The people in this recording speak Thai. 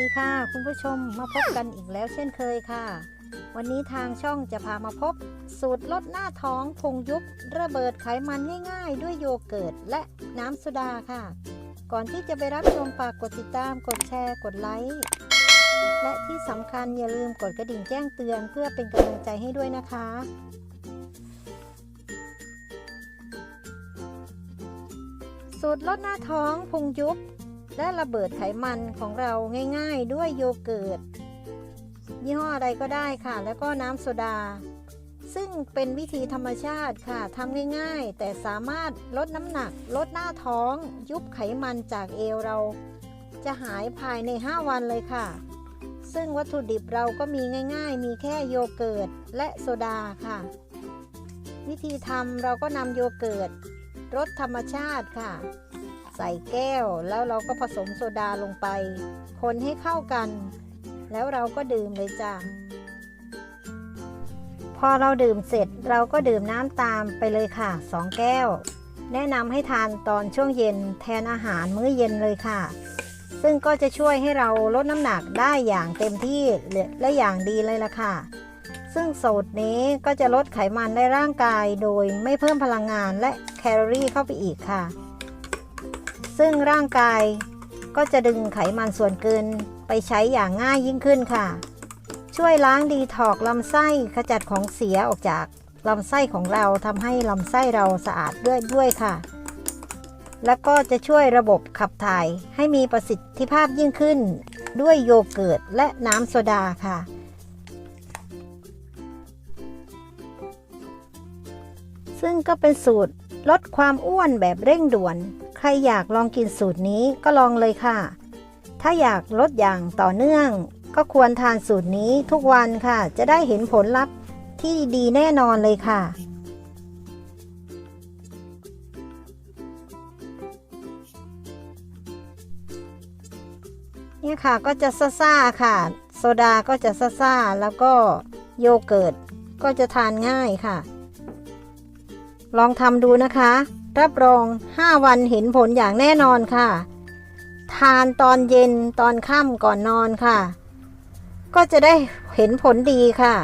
ดีคุณผู้ชมมาพบกันอีกแล้วเช่นเคยค่ะ วันนี้ทางช่องจะพามาพบ สูตรลดหน้าท้องพุงยุบระเบิดไขมันง่ายๆ ด้วยโยเกิร์ตและน้ำโซดาค่ะ ก่อนที่จะไปรับชมฝากกดติดตามกดแชร์กดไลค์และที่สำคัญอย่าลืมกดกระดิ่งแจ้งเตือนเพื่อเป็นกำลังใจให้ด้วยนะคะสูตรลดหน้าท้องพุงยุบ และระเบิดไขมันของเราง่ายๆด้วยโยเกิร์ตยี่ห้ออะไรก็ได้ค่ะ แล้วก็น้ำโซดา ซึ่งเป็นวิธีธรรมชาติค่ะทำง่ายๆ แต่สามารถลดน้ำหนัก ลดหน้าท้อง ยุบไขมันจากเอวเรา จะหายภายใน 5 วันเลยค่ะ ซึ่งวัตถุดิบเราก็มีง่ายๆ มีแค่โยเกิร์ตและโซดาค่ะ วิธีทำเราก็นำโยเกิร์ตรสธรรมชาติค่ะ ใส่แก้ว แล้วเราก็ผสมโซดาลงไป คนให้เข้ากัน แล้วเราก็ดื่มเลยจ้ะพอเราดื่มเสร็จเราก็ดื่มน้ำตามไปเลยค่ะ 2 แก้ว แนะนำให้ทานตอนช่วงเย็นแทนอาหารมื้อเย็นเลยค่ะ ซึ่งก็จะช่วยให้เราลดน้ำหนักได้อย่างเต็มที่และอย่างดีเลยล่ะค่ะ ซึ่งสูตรนี้ก็จะลดไขมันในร่างกายโดยไม่เพิ่มพลังงานและแคลอรี่เข้าไปอีกค่ะ ซึ่งร่างกายก็จะดึงไขมันส่วนเกินไปใช้อย่างง่ายยิ่งขึ้นค่ะ ช่วยล้างดีถอกลำไส้ขจัดของเสียออกจากลำไส้ของเราทำให้ลำไส้เราสะอาดด้วยด้วยค่ะ แล้วก็จะช่วยระบบขับถ่ายให้มีประสิทธิภาพยิ่งขึ้น ด้วยโยเกิร์ตและน้ำโซดาค่ะ ซึ่งก็เป็นสูตรลดความอ้วนแบบเร่งด่วน ใครอยากลองกินสูตรนี้ก็ลองเลยค่ะ ถ้าอยากลดอย่างต่อเนื่อง ก็ควรทานสูตรนี้ทุกวันค่ะ จะได้เห็นผลลัพธ์ที่ดีแน่นอนเลยค่ะเนี่ยค่ะก็จะซ่าๆค่ะ โซดาก็จะซ่าๆแล้วก็โยเกิร์ตก็จะทานง่ายค่ะ ลองทำดูนะคะ รับรอง 5 วันเห็นผลอย่างแน่นอนค่ะ ทานตอนเย็นตอนค่ำก่อนนอนค่ะ ก็จะได้เห็นผลดีค่ะ